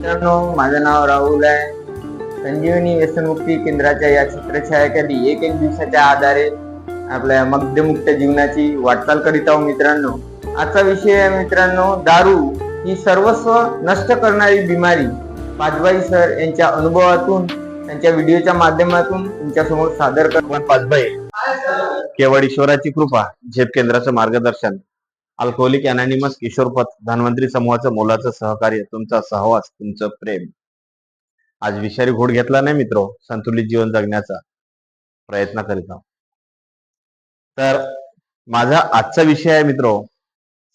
मित्रांनो माझं नाव राहुल आहे. संजीवनी व्यसनमुक्ती केंद्राच्या या छत्रछायाखाली एक एक दिवसाच्या आधारे आपल्या मद्यमुक्त जीवनाची वाटचाल करीत आहोत मित्रांनो. आजचा विषय आहे मित्रांनो दारू ही सर्वस्व नष्ट करणारी बिमारी. पाचबाई सर यांच्या अनुभवातून त्यांच्या व्हिडिओच्या माध्यमातून तुमच्यासमोर सादर कर भगवान पाचबाई केवळ ईश्वराची कृपा झेप केंद्राचं मार्गदर्शन. अल्कोहोलिक अनॅनिमस किशोरपथ धन्वंतरी समूहाचं मोलाचं सहकार्य तुमचा सहवास तुमचं प्रेम. आज विषारी घोड घेतला नाही मित्र संतुलित जीवन जगण्याचा प्रयत्न करीत आहोत. तर माझा आजचा विषय आहे मित्र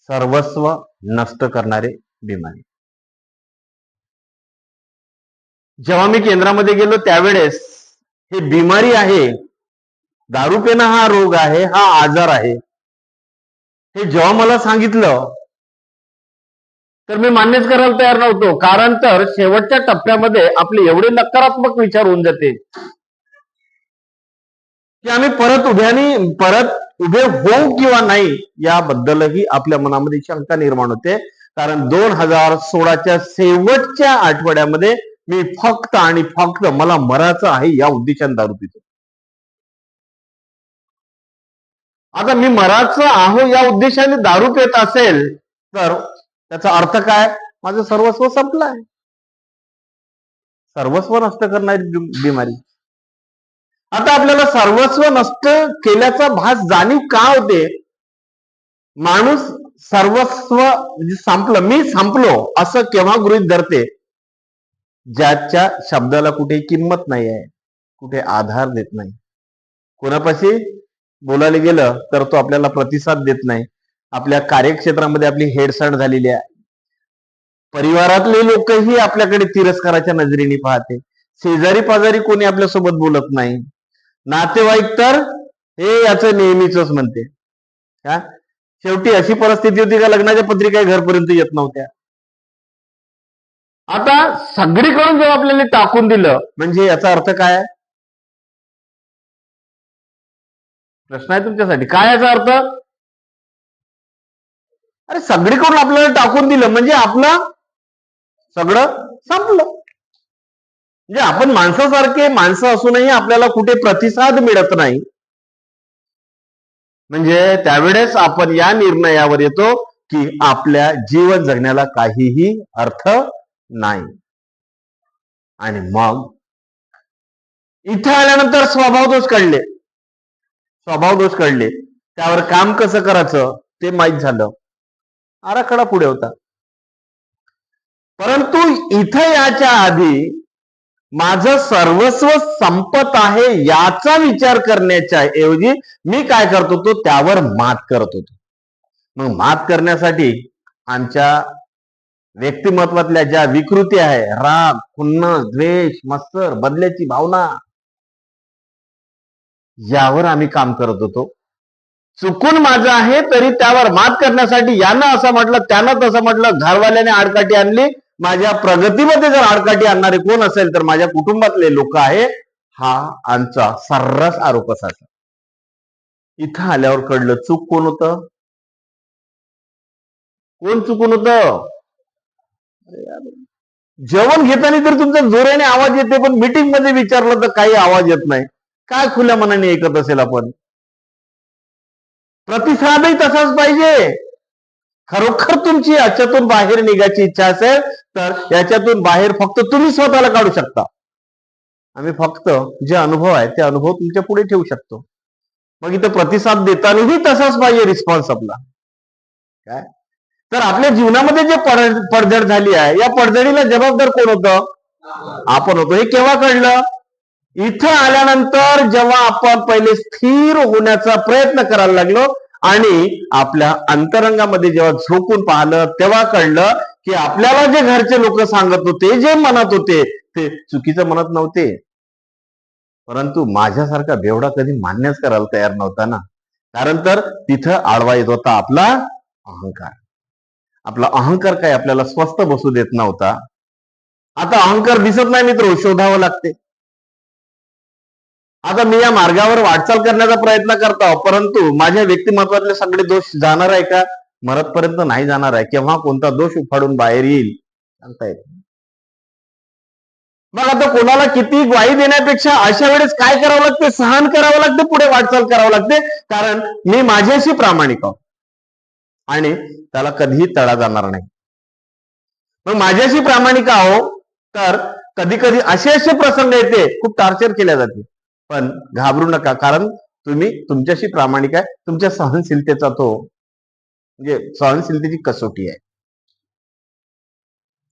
सर्वस्व नष्ट करणारे बिमारी. जेव्हा मी केंद्रामध्ये गेलो त्यावेळेस हे बिमारी आहे दारू पेना हा रोग आहे हा आजार आहे हे जेव्हा मला सांगितलं तर मी मान्यच करायला तयार नव्हतो. कारण तर शेवटच्या टप्प्यामध्ये आपले एवढे नकारात्मक विचार होऊन जाते की आम्ही परत उभ्याने परत उभे होऊ किंवा नाही याबद्दलही आपल्या मनामध्ये शंका निर्माण होते. कारण दोन हजार सोळाच्या शेवटच्या आठवड्यामध्ये मी फक्त आणि फक्त मला मरायचं आहे या उद्देशाने दारू पितो. आता मी मराच आहो या उद्देशाने दारू पेत असेल तर त्याचा अर्थ काय? माझं सर्वस्व संपलं आहे सर्वस्व नष्ट करणारी बिमारी. आता आपल्याला सर्वस्व नष्ट केल्याचा भास जाणीव का होते? माणूस सर्वस्व म्हणजे संपलं मी संपलो असं केव्हा गृहित धरते? ज्याच्या शब्दाला कुठे किंमत नाही आहे कुठे आधार देत नाही. कोणापाशी? बोलायला गेलं तर तो आपल्याला प्रतिसाद देत नाही. आपल्या कार्यक्षेत्रामध्ये आपली हेडसाड झालेली आहे. परिवारातले लोकही आपल्याकडे तिरस्काराच्या नजरेने पाहते. शेजारी पाजारी कोणी आपल्यासोबत बोलत नाही. नातेवाईक तर हे याचं नेहमीच म्हणते. हा? शेवटी अशी परिस्थिती होती का लग्नाच्या पत्रिका घरपर्यंत येत नव्हत्या. आता सगळीकडून जेव्हा आपल्याला टाकून दिलं म्हणजे याचा अर्थ काय? प्रश्न आहे तुमच्यासाठी. काय याचा अर्थ? अरे सगळीकडून आपल्याला टाकून दिलं म्हणजे आपलं सगळं संपलं. म्हणजे आपण माणसासारखे माणसं असूनही आपल्याला कुठे प्रतिसाद मिळत नाही. म्हणजे त्यावेळेस आपण या निर्णयावर येतो की आपल्या जीवन जगण्याला काहीही अर्थ नाही. आणि मग इथे आल्यानंतर स्वभाव तोच कळले. स्वभाव दोष कळले. त्यावर काम कसं करायचं ते माहीत झालं. आराखडा पुढे होता. परंतु इथं याच्या आधी माझं सर्वस्व संपत आहे याचा विचार करण्याच्या ऐवजी मी काय करत होतो? त्यावर मात करत होतो. मग मात करण्यासाठी आमच्या व्यक्तिमत्वातल्या ज्या विकृती आहे राग खुन्न द्वेष मत्सर बदल्याची भावना यावर आम्ही काम करत होतो. चुकून माझं आहे तरी त्यावर मात करण्यासाठी यानं असं म्हटलं त्यानं तसं म्हटलं घरवाल्याने आडकाठी आणली. माझ्या प्रगतीमध्ये जर आडकाठी आणणारे कोण असेल तर माझ्या कुटुंबातले लोक आहे. हा आमचा सर्रास आरोप असायचा इथं आल्यावर कळलं चूक कोण होत? कोण चुकून होतं? जेवण घेताना तर तुमचा जोराने आवाज येते पण मीटिंगमध्ये विचारलं तर काही आवाज येत नाही. काय खुल्या मनाने ऐकत असेल आपण? प्रतिसादही तसाच पाहिजे. खरोखर तुमची याच्यातून बाहेर निघायची इच्छा असेल तर याच्यातून बाहेर फक्त तुम्ही स्वतःला काढू शकता. आम्ही फक्त जे अनुभव आहे ते अनुभव तुमच्यापुढे ठेवू शकतो. मग इथं प्रतिसाद देतानाही तसाच पाहिजे रिस्पॉन्स आपला. काय? तर आपल्या जीवनामध्ये जे पड- पडझड झाली आहे या पडझडीला जबाबदार कोण होतं? आपण होतो. हे केव्हा कळलं? इथं आल्यानंतर जेव्हा आपण पहिले स्थिर होण्याचा प्रयत्न करायला लागलो आणि आपल्या अंतरंगामध्ये जेव्हा झोपून पाहिलं तेव्हा कळलं की आपल्याला जे घरचे लोक सांगत होते जे म्हणत होते ते चुकीचं म्हणत नव्हते. परंतु माझ्यासारखा बेवडा कधी मान्यच करायला तयार नव्हता ना. कारण तर तिथं आडवा येत होता आपला अहंकार. आपला अहंकार काय आपल्याला स्वस्त बसू देत नव्हता. आता अहंकार दिसत नाही मित्र शोधावं लागते. आता मी या मार्गावर वाटचाल करण्याचा प्रयत्न करतो परंतु माझ्या व्यक्तिमत्वातले सगळे दोष जाणार आहे का? मरतपर्यंत नाही जाणार आहे. केव्हा कोणता दोष उफाडून बाहेर येईल? सांगता येत मग आता कोणाला किती ग्वाही देण्यापेक्षा अशा वेळेस काय करावं लागते? सहन करावं लागते पुढे वाटचाल करावं लागते. कारण मी माझ्याशी प्रामाणिक आहोत आणि त्याला कधीही तळा जाणार नाही. मग माझ्याशी प्रामाणिक आहो तर कधी कधी असे असे प्रसंग येते खूप टार्चर केल्या जाते. पण घाबरू नका कारण तुम्ही तुमच्याशी प्रामाणिक आहे. तुमच्या सहनशीलतेचा तो म्हणजे सहनशीलतेची कसोटी आहे.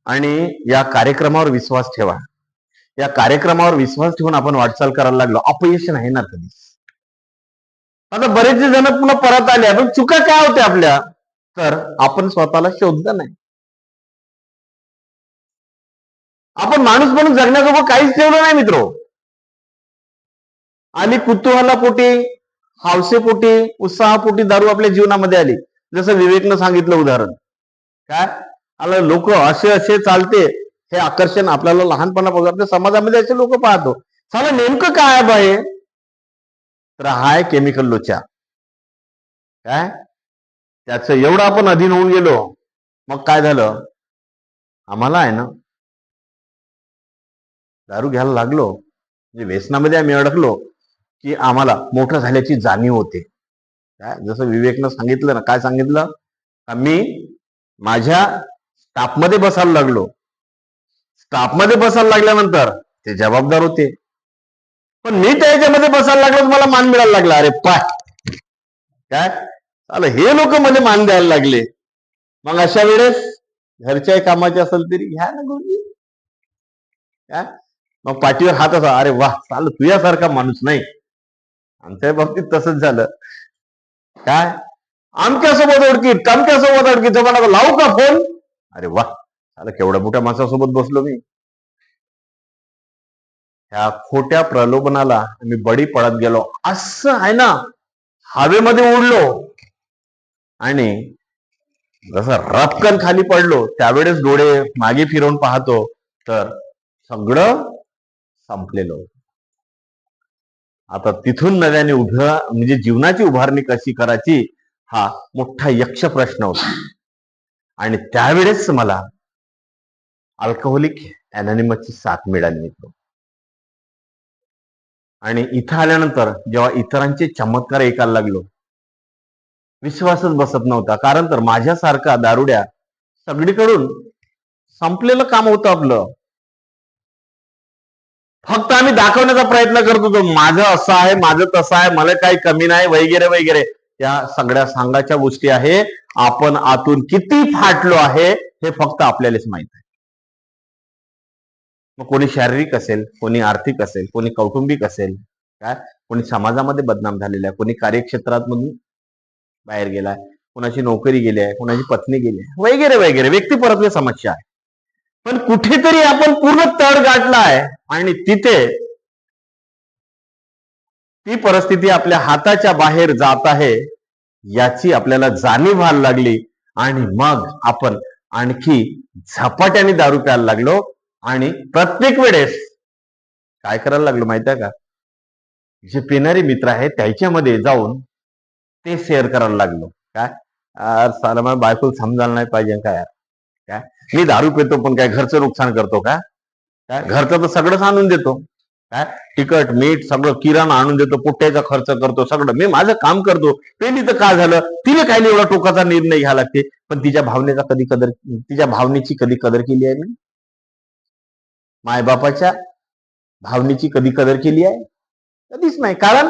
आणि या कार्यक्रमावर विश्वास ठेवा. या कार्यक्रमावर विश्वास ठेवून आपण वाटचाल करायला लागलो. अपयश नाही ना कधीच आता बरेच जण पुन्हा परत आले. पण चुका काय होत्या आपल्या? तर आपण स्वतःला शोधलं नाही. आपण माणूस म्हणून जगण्यासोबत काहीच ठेवलं नाही मित्र. आणि कुतूहलापोटी हावसेपोटी उत्साहापोटी दारू आपल्या जीवनामध्ये आली. जसं विवेकनं सांगितलं उदाहरण. काय? आला लोक असे असे चालते. हे आकर्षण आपल्याला लहानपणापासून आपल्या समाजामध्ये असे लोक पाहतो. चला नेमकं काय आहे तर हाय केमिकल लोचा. काय? त्याचं एवढं आपण अधीन होऊन गेलो. मग काय झालं? आम्हाला आहे ना दारू घ्यायला लागलो. म्हणजे व्यसनामध्ये आम्ही अडकलो. की आम्हाला मोठं झाल्याची जाणीव होते. काय जसं विवेकनं सांगितलं ना काय सांगितलं? का मी माझ्या स्टाफमध्ये बसायला लागलो. स्टाफमध्ये बसायला लागल्यानंतर ते जबाबदार होते. पण मी त्याच्यामध्ये बसायला लागलो मला मान मिळायला लागला. अरे पाय! काय? चाल हे लोक मला मान द्यायला लागले. मग अशा वेळेस घरच्या कामाचे असेल तरी घ्या ना गुरुजी. काय मग पाठीवर हात असा अरे वा चाल तुझ्यासारखा माणूस नाही. आमच्या बाबतीत तसंच झालं. काय? आमच्यासोबत ओळखीत तमक्यासोबत ओळखीत. मला लावू का फोन अरे वा आलं केवढ्या मोठ्या माणसासोबत बसलो मी. ह्या खोट्या प्रलोभनाला मी बडी पडत गेलो. असं आहे ना हवेमध्ये उडलो. आणि जसं रपकन खाली पडलो त्यावेळेस डोळे मागे फिरवून पाहतो तर सगळं संपलेलं आता तिथून नव्याने उभ्या म्हणजे जीवनाची उभारणी कशी करायची हा मोठा यक्ष प्रश्न होता. आणि त्यावेळेस मला अल्कोहोलिक अनॅनिमसची साथ मिळाली मित्र आणि इथं आल्यानंतर जेव्हा इतरांचे चमत्कार ऐकायला लागलो विश्वासच बसत नव्हता. कारण तर माझ्यासारखा दारुड्या सगळीकडून संपलेलं काम होतं आपलं. फक्त आम्ही दाखवण्याचा प्रयत्न करत होतो माझं असं आहे माझं तसं आहे मला काही कमी नाही वगैरे वगैरे. या सगळ्या सांगाच्या गोष्टी आहे. आपण आतून किती फाटलो आहे हे फक्त आपल्यालाच माहीत आहे. मग कोणी शारीरिक असेल कोणी आर्थिक असेल कोणी कौटुंबिक असेल काय? कोणी समाजामध्ये बदनाम झालेला आहे कोणी कार्यक्षेत्रात मधून बाहेर गेलाय कोणाची नोकरी गेली आहे कोणाची पत्नी गेली आहे वगैरे वगैरे. व्यक्तिपरत्वे समस्या आहे. पण कुठेतरी आपण पूर्ण तळ गाठलाय आणि तिथे ती परिस्थिती आपल्या हाताच्या बाहेर जात आहे याची आपल्याला जाणीव व्हायला लागली आणि मग आपण आणखी झपाट्याने दारू प्यायला लागलो आणि प्रत्येक वेळेस काय करायला लागलो माहिती आहे का? जे पिणारे मित्र आहेत त्याच्यामध्ये जाऊन ते शेअर करायला लागलो. काय? यार साला मला बायको समजायला नाही पाहिजे का यार काय? मी दारू पितो पण काय घरचं नुकसान करतो का? काय? घरचं तर सगळंच आणून देतो. काय? तिखट मीठ सगळं किराणा आणून देतो पुट्ट्याचा खर्च करतो सगळं. मी माझं काम करतो. पेली तर काय झालं? तिने काही एवढा टोकाचा निर्णय घ्यावा लागते. पण तिच्या भावनेचा कधी कदर तिच्या भावनेची कधी कदर केली आहे मी? मायबापाच्या भावनेची कधी कदर केली आहे? कधीच नाही. कारण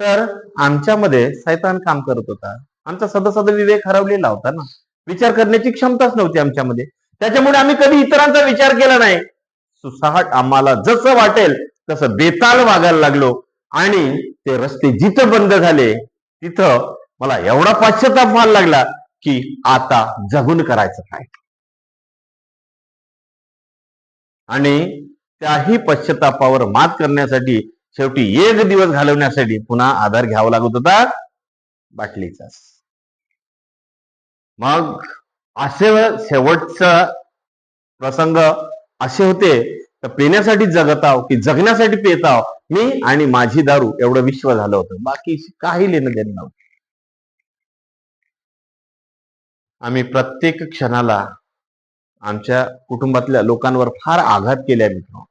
तर आमच्यामध्ये सैतान काम करत होता. आमचा सदसद विवेक हरवलेला होता ना. विचार करण्याची क्षमताच नव्हती आमच्यामध्ये. त्याच्यामुळे आम्ही कधी इतरांचा विचार केला नाही. सुसाहट आम्हाला जसं वाटेल तसं बेताल वागायला लागलो. आणि ते रस्ते जिथं बंद झाले तिथं मला एवढा पाश्चाताप व्हायला लागला की आता जगून करायचं काय? आणि त्याही पश्चातापावर मात करण्यासाठी शेवटी एक दिवस घालवण्यासाठी पुन्हा आधार घ्यावा लागत होता. बाटलीचा मग असे शेवटचा प्रसंग असे होते. तर पिण्यासाठी जगत आहो की जगण्यासाठी पित आहो मी आणि माझी दारू एवढं विश्व झालं होतं. बाकी काही लेणं देणं नव्हतं. आम्ही प्रत्येक क्षणाला आमच्या कुटुंबातल्या लोकांवर फार आघात केल्या मित्र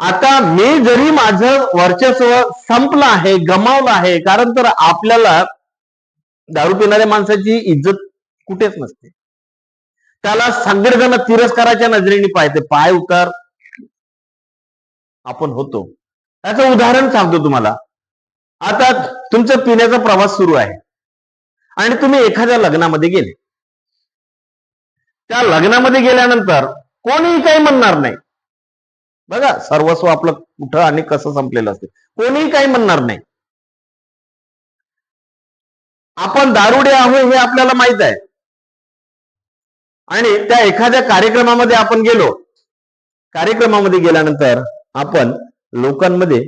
आता मी जरी माझं वर्चस्व संपलं आहे गमावलं आहे कारण तर आपल्याला दारू पिणाऱ्या माणसाची इज्जत कुठेच नसते. त्याला सगळेजण तिरस्काराच्या नजरेने पाहते. पाय उतार. आपण होतो. त्याचं उदाहरण सांगतो तुम्हाला. आता तुमचा पिण्याचा प्रवास सुरू आहे. आणि तुम्ही एखाद्या लग्नामध्ये गेले. त्या लग्नामध्ये गेल्यानंतर कोणीही काही म्हणणार नाही. बघा सर्वस्व आपलं कुठं आणि कसं संपलेलं असते. कोणीही काही म्हणणार नाही. आपण दारुडे आहो हे आपल्याला माहीत आहे. आणि त्या एखाद्या कार्यक्रमामध्ये आपण गेलो कार्यक्रमामध्ये गेल्यानंतर आपण लोकांमध्ये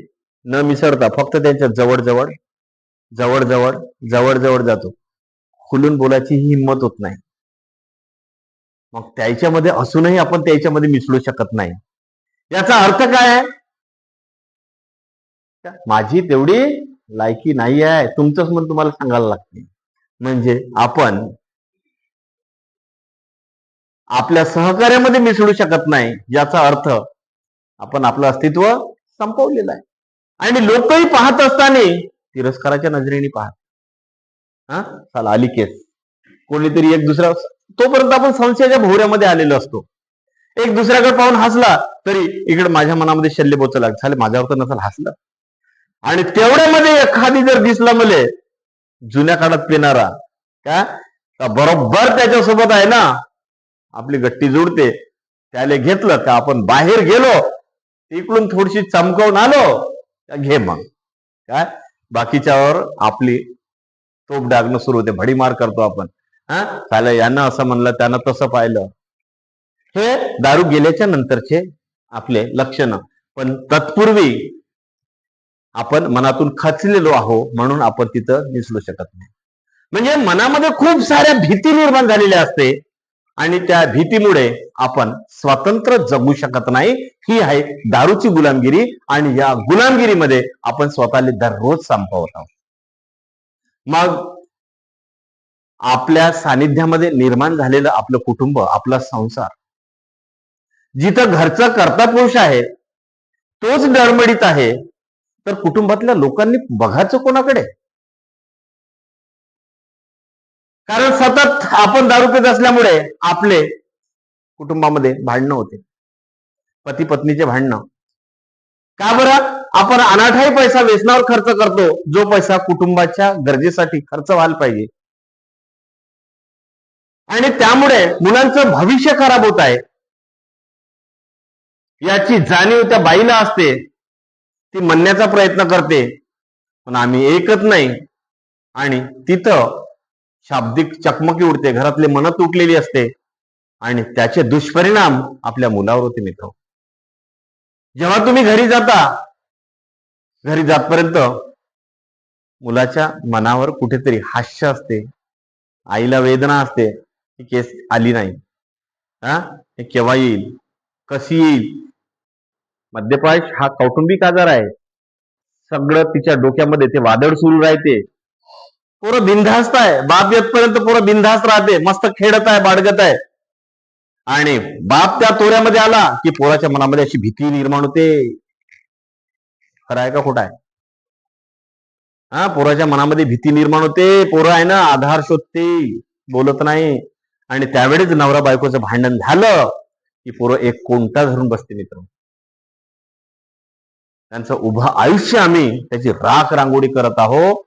न मिसळता फक्त त्यांच्या जवळ जवळ जवळ जवळ जवळ जवळ जातो. खुलून बोलायची ही हिंमत होत नाही. मग त्याच्यामध्ये असूनही आपण त्याच्यामध्ये मिसळू शकत नाही. याचा अर्थ काय आहे? माझी तेवढी लायकी नाही आहे तुमचंच मन तुम्हाला सांगायला लागते. म्हणजे आपण आपल्या सहकार्यामध्ये मिसळू शकत नाही याचा अर्थ आपण आपलं अस्तित्व संपवलेलं आहे. आणि लोकही पाहत असताना तिरस्काराच्या नजरेने पाहत हा? चला आली केस. कोणीतरी एक दुसरा तोपर्यंत आपण संशयाच्या भोवऱ्यामध्ये आलेलो असतो. एक दुसऱ्याकडे पाहून हसला तरी इकडे माझ्या मनामध्ये शल्य बोचला झाले माझ्यावर तर नसेल हसलं. आणि तेवढ्यामध्ये एखादी जर दिसला मले जुन्या काळात पिणारा का बरोबर त्याच्यासोबत आहे ना? आपली गट्टी जुडते त्याला घेतलं का आपण बाहेर गेलो इकडून थोडीशी चमकवून आलो का घे मग. काय? बाकीच्यावर आपली तोप डागणं सुरू होते भडीमार करतो आपण. हा? चालेल यानं असं म्हणलं त्यानं तसं पाहिलं. हे दारू गेल्याच्या नंतरचे आपले लक्षण. पण तत्पूर्वी आपण मनातून खचलेलो आहो म्हणून आपण तिथं निसरू शकत नाही. म्हणजे मनामध्ये खूप साऱ्या भीती निर्माण झालेल्या असते. आणि त्या भीतीमुळे आपण स्वतंत्र जगू शकत नाही. ही आहे दारूची गुलामगिरी आणि या गुलामगिरीमध्ये आपण स्वतःला दररोज संपवत आहोत. मग आपल्या सानिध्यामध्ये निर्माण झालेलं आपलं कुटुंब आपला संसार जिथं घरचा करता पुरुष आहे तोच डळमळीत आहे तर कुटुंबातल्या लोकांनी बघायचं कोणाकडे? कारण सतत आपण दारू पित असल्यामुळे आपले कुटुंबामध्ये भांडणं होते. पती पत्नीचे भांडणं. का बरं? आपण अनाठाही पैसा व्यसनावर खर्च करतो जो पैसा कुटुंबाच्या गरजेसाठी खर्च व्हायला पाहिजे. आणि त्यामुळे मुलांचं भविष्य खराब होत आहे. याची जाणीव त्या बाईला असते. ती म्हणण्याचा प्रयत्न करते. पण आम्ही ऐकत नाही. आणि तिथं शाब्दिक चकमकी उडते घरातले मन तुटलेली असते आणि त्याचे दुष्परिणाम आपल्या मुलावर होते मित्र जेव्हा तुम्ही घरी जाता घरी जातपर्यंत मुलाच्या मनावर कुठेतरी हास्य असते आईला वेदना असते ही केस आली नाही. हा? हे केव्हा येईल? कशी येईल? मद्यपाश हा कौटुंबिक आजार आहे. सगळं तिच्या डोक्यामध्ये ते वादळ सुरू राहते. पोरं बिनधास्त आहे. बाप येतपर्यंत पोरं बिनधास्त राहते. मस्त खेळत आहे बाळगत आहे. आणि बाप त्या तोऱ्यामध्ये आला की पोराच्या मनामध्ये अशी भीती निर्माण होते. खरं आहे का खोटं आहे? हा पोराच्या मनामध्ये भीती निर्माण होते. पोरं आहे ना आधार शोधते बोलत नाही. आणि त्यावेळेच नवरा बायकोचं भांडण झालं की पोरं एक कोणता धरून बसते मित्र. त्यांचं उभं आयुष्य आम्ही त्याची राख रांगोळी करत आहोत.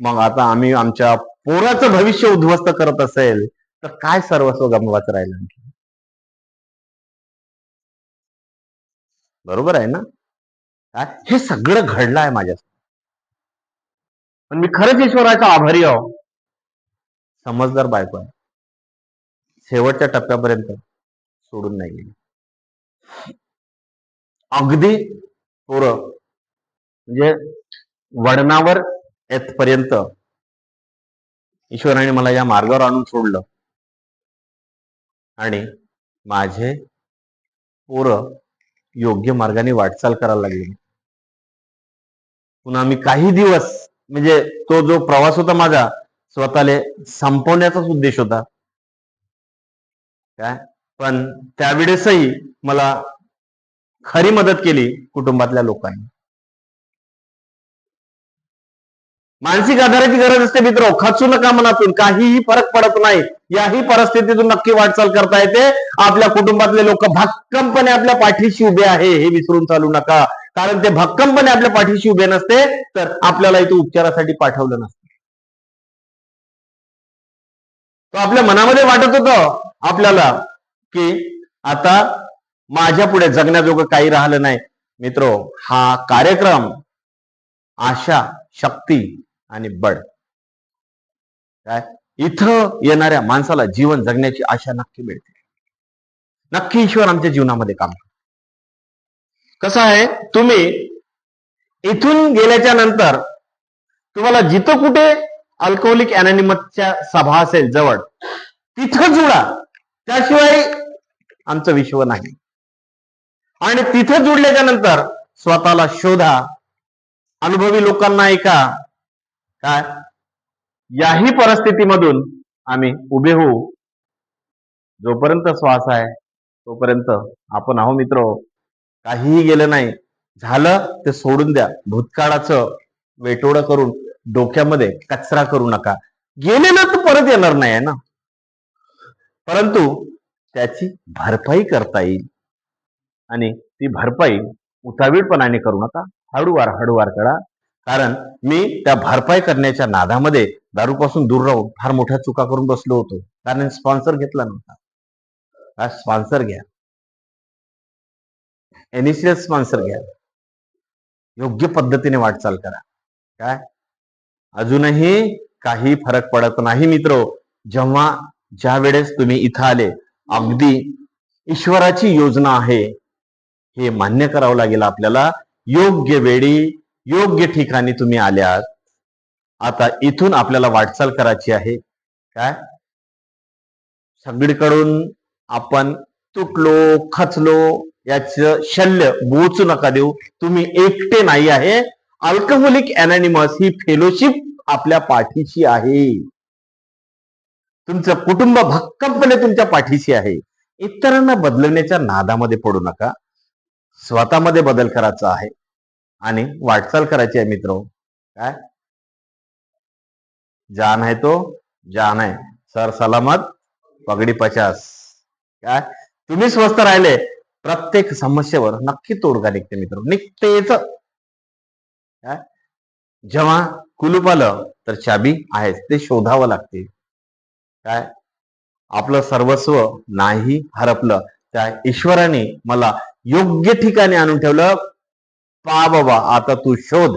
मग आता आम्ही आमच्या पोराचं भविष्य उद्ध्वस्त करत असेल तर काय सर्वस्व गमवाचं राहिलं आणखी? बरोबर आहे ना? हे सगळं घडलं आहे माझ्या पण मी खरंच ईश्वराचा आभारी आहो. समजदार बायको आहे. शेवटच्या टप्प्यापर्यंत सोडून नाही गेली. अगदी पोरं. म्हणजे वडनावर येतपर्यंत ईश्वराने मला या मार्गावर आणून सोडलं. आणि माझे पोरं योग्य मार्गाने वाटचाल करायला लागली. पुन्हा मी काही दिवस म्हणजे तो जो प्रवास होता माझा स्वतःला संपवण्याचाच उद्देश होता. काय? पण त्यावेळेसही मला खरी मदत केली कुटुंबातल्या लोकांनी. मानसिक आधाराची गरज असते मित्र. खचू नका मनातून. काहीही फरक पडत नाही. याही परिस्थितीतून नक्की वाटचाल करता येते. आपल्या कुटुंबातले लोक भक्कमपणे आपल्या पाठीशी उभे आहे हे विसरून चालू नका. कारण ते भक्कमपणे आपल्या पाठीशी उभे नसते तर आपल्याला इथे उपचारासाठी पाठवलं नसतं. तो आपल्या मनामध्ये वाटत होतं आपल्याला की आता माझ्या पुढे जगण्याजोगं काही राहिलं नाही. मित्रो हा कार्यक्रम आशा शक्ती आणि बळ काय? इथं येणाऱ्या माणसाला जीवन जगण्याची आशा नक्की मिळते. नक्की ईश्वर आमच्या जीवनामध्ये काम कसं आहे? तुम्ही इथून गेल्याच्यानंतर तुम्हाला जिथं कुठे अल्कोहोलिक अनॅनिमसच्या सभा असेल जवळ तिथं जुळा. त्याशिवाय आमचं विश्व नाही. आणि तिथं जुडल्याच्या नंतर स्वतःला शोधा. अनुभवी लोकांना ऐका. काय? याही परिस्थितीमधून आम्ही उभे होऊ. जोपर्यंत श्वास आहे तोपर्यंत आपण आहो मित्र काहीही गेलं नाही. झालं ते सोडून द्या. भूतकाळाचं वेटोडं करून डोक्यामध्ये कचरा करू नका. गेलेलं तर परत येणार नाही आहे ना? परंतु त्याची भरपाई करता येईल. आणि ती भरपाई उतावीळपणाने करू नका. हळूवार हळूवार करा. कारण मी त्या भरपाई करण्याच्या नादामध्ये दारूपासून दूर राहून फार मोठ्या चुका करून बसलो होतो. कारण स्पॉन्सर घेतला नव्हता. हा स्पॉन्सर घ्या. एनिशियल स्पॉन्सर घ्या. योग्य पद्धतीने वाटचाल करा. काय? अजूनही काही फरक पडत नाही मित्र. जेव्हा ज्या वेळेस तुम्ही इथं आले अगदी ईश्वराची योजना आहे हे मान्य करावं लागेल आपल्याला. योग्य वेळी योग्य ठिकाणी तुम्ही आल्यात. आता इथून आपल्याला वाटचाल करायची आहे. काय? सगळीकडून आपण तुटलो खचलो याच शल्य बोचू नका देऊ. तुम्ही एकटे नाही आहे. अल्कोहोलिक अनॅनिमस ही फेलोशिप आपल्या पाठीशी आहे. तुमचं कुटुंब भक्कमपणे तुमच्या पाठीशी आहे. इतरांना बदलण्याच्या नादामध्ये पडू नका. स्वतःमध्ये बदल करायचा आहे. आणि वाटचाल करायची आहे मित्र. काय? जान आहे तो जान आहे. सर सलामत पगडी पचास. काय? तुम्ही स्वस्त राहिले. प्रत्येक समस्येवर नक्की तोडगा निघते मित्र. निघतेच. काय? जेव्हा कुलूप आलं तर चाबी आहेच. ते शोधावं लागते. काय? आपलं सर्वस्व नाही हरपलं. त्या ईश्वराने मला योग्य ठिकाणी आणून ठेवलं. पा बाबा? आता तू शोध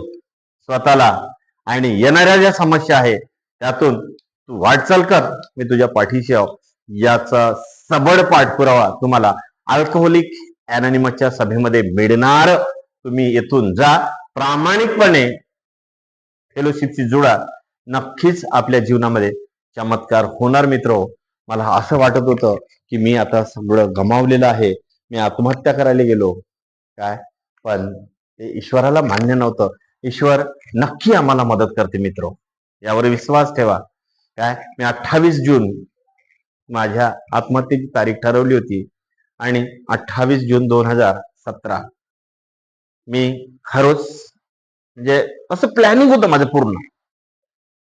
स्वतःला. आणि येणाऱ्या ज्या समस्या आहे त्यातून तू वाटचाल कर. मी तुझ्या पाठीशी आहो. याचा सबळ पाठपुरावा तुम्हाला अल्कोहोलिक अॅनॉनिमसच्या सभेमध्ये मिळणार. तुम्ही येथून जा. प्रामाणिकपणे फेलोशिपची जुळा नक्कीच आपल्या जीवनामध्ये चमत्कार होणार मित्र. मला असं वाटत होतं की मी आता सगळं गमावलेलं आहे. मी आत्महत्या करायला गेलो. काय? पण ते ईश्वराला मान्य नव्हतं. ईश्वर नक्की आम्हाला मदत करते मित्र. यावर विश्वास ठेवा. काय? मी अठ्ठावीस जून माझ्या आत्महत्येची तारीख ठरवली होती आणि अठ्ठावीस जून दोन हजार सतरा मी खरोच म्हणजे असं प्लॅनिंग होतं माझं पूर्ण.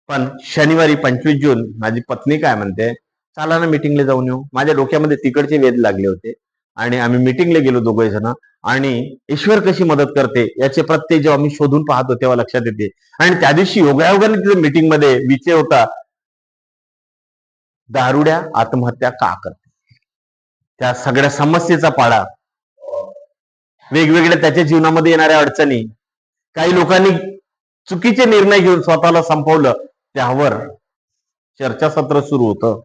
पण शनिवारी पंचवीस जून माझी पत्नी काय म्हणते? चला ना मिटिंगला जाऊन येऊ. माझ्या डोक्यामध्ये तिकडचे वेध लागले होते. आणि आम्ही मिटिंगला गेलो दोघे जण. आणि ईश्वर कशी मदत करते याचे प्रत्येक जेव्हा मी शोधून पाहतो तेव्हा लक्षात येते. आणि त्या दिवशी योगायोगाने तिथे मीटिंगमध्ये विषय होता दारुड्या आत्महत्या का करते? त्या सगळ्या समस्येचा पाडा. वेगवेगळ्या त्याच्या जीवनामध्ये येणाऱ्या अडचणी. काही लोकांनी चुकीचे निर्णय घेऊन स्वतःला संपवलं. त्यावर चर्चासत्र सुरू होतं.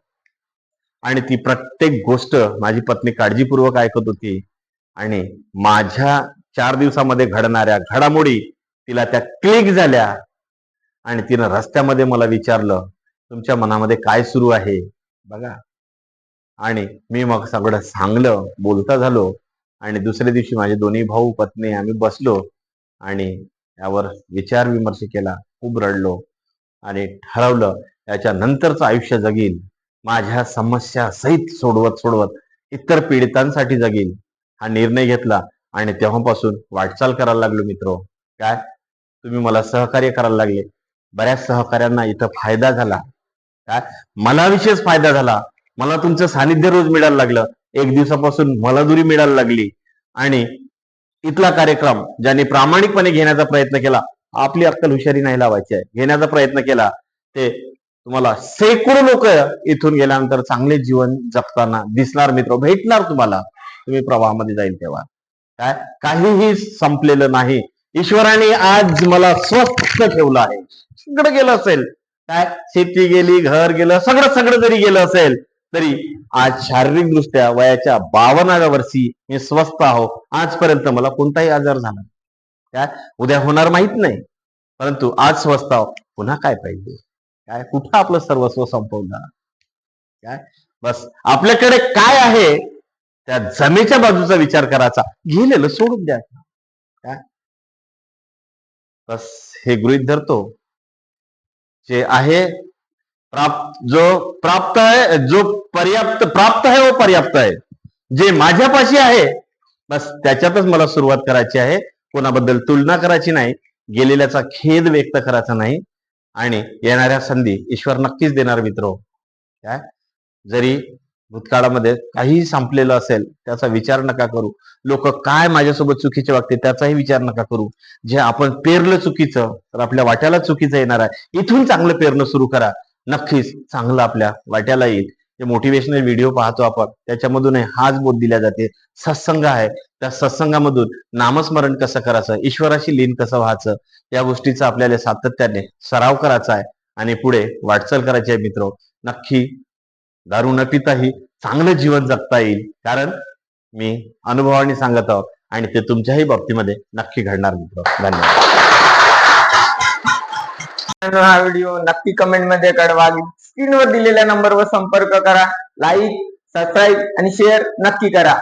आणि ती प्रत्येक गोष्ट माझी पत्नी काळजीपूर्वक ऐकत होती. आणि माझ्या चार दिवसामध्ये घडणाऱ्या घडामोडी तिला त्या क्लिक झाल्या. आणि तिनं रस्त्यामध्ये मला विचारलं तुमच्या मनामध्ये काय सुरू आहे? बघा. आणि मी मग सगळं सांगलं बोलता झालो. आणि दुसऱ्या दिवशी माझे दोन्ही भाऊ पत्नी आम्ही बसलो. आणि यावर विचार विमर्श केला. खूप रडलो. आणि ठरवलं याच्या नंतरचं आयुष्य जगील माझ्या समस्या सहित सोडवत सोडवत इतर पीडितांसाठी जगेल हा निर्णय घेतला आणि तेव्हापासून वाटचाल करायला लागलो मित्र. काय? तुम्ही मला सहकार्य करायला लागले. बऱ्याच सहकार्यांना इथं फायदा झाला. काय? मला विशेष फायदा झाला. मला तुमचं सानिध्य रोज मिळायला लागलं. एक दिवसापासून मला दुरी मिळायला लागली. आणि इथला कार्यक्रम ज्यांनी प्रामाणिकपणे घेण्याचा प्रयत्न केला आपली अक्कल हुशारी नाही लावायची आहे. घेण्याचा प्रयत्न केला. ते तुम्हाला शेकडो लोक इथून गेल्यानंतर चांगले जीवन जगताना दिसणार मित्र भेटणार तुम्हाला तुम्ही प्रवाहामध्ये जाईल तेव्हा. काय? काहीही संपलेलं नाही. ईश्वराने आज मला स्वस्थ ठेवलं आहे. सगळं गेलं असेल. काय? शेती गेली घर गेलं सगळं सगळं जरी गेलं असेल तरी आज शारीरिक दृष्ट्या वयाच्या बावनाव्या वर्षी मी स्वस्थ आहो. आजपर्यंत मला कोणताही आजार झाला काय? उद्या होणार माहीत नाही. परंतु आज स्वस्थ आहो. पुन्हा काय पाहिजे? काय? कुठं आपलं सर्वस्व संपवणार काय? बस. आपल्याकडे काय आहे? त्या जमेच्या बाजूचा विचार करायचा. गेलेलं सोडून द्यायचं काय? बस. हे गृहित धरतो. जे आहे प्राप्त जो प्राप्त आहे जो पर्याप्त प्राप्त आहे व पर्याप्त आहे. जे माझ्यापाशी आहे बस त्याच्यातच मला सुरुवात करायची आहे. कोणाबद्दल तुलना करायची नाही. गेलेल्याचा खेद व्यक्त करायचा नाही. आणि येणाऱ्या संधी ईश्वर नक्कीच देणार मित्र. काय? जरी भूतकाळामध्ये काहीही संपलेलं असेल त्याचा विचार नका करू. लोक काय माझ्यासोबत चुकीचे वागते त्याचाही विचार नका करू. जे आपण पेरलं चुकीचं तर आपल्या वाट्याला चुकीचं येणार आहे. इथून चांगलं पेरणं सुरू करा. नक्कीच चांगलं आपल्या वाट्याला येईल. जे मोटिवेशनल व्हिडिओ पाहतो आपण त्याच्यामधून हाच बोध दिला जाते. सत्संग आहे. त्या सत्संगामधून नामस्मरण कसं करायचं? ईश्वराशी लीन कसं व्हायचं? या गोष्टीचा आपल्याला सातत्याने सराव करायचा आहे. आणि पुढे वाटचाल करायची आहे मित्र. नक्की दारू न पिताही चांगलं जीवन जगता येईल. कारण मी अनुभवाने सांगत आहोत. आणि ते तुमच्याही बाबतीमध्ये नक्की घडणार मित्र. धन्यवाद. हा व्हिडिओ नक्की कमेंटमध्ये कळवा. स्क्रीनवर दिलेल्या नंबरवर संपर्क करा. लाईक सबस्क्राईब आणि शेअर नक्की करा.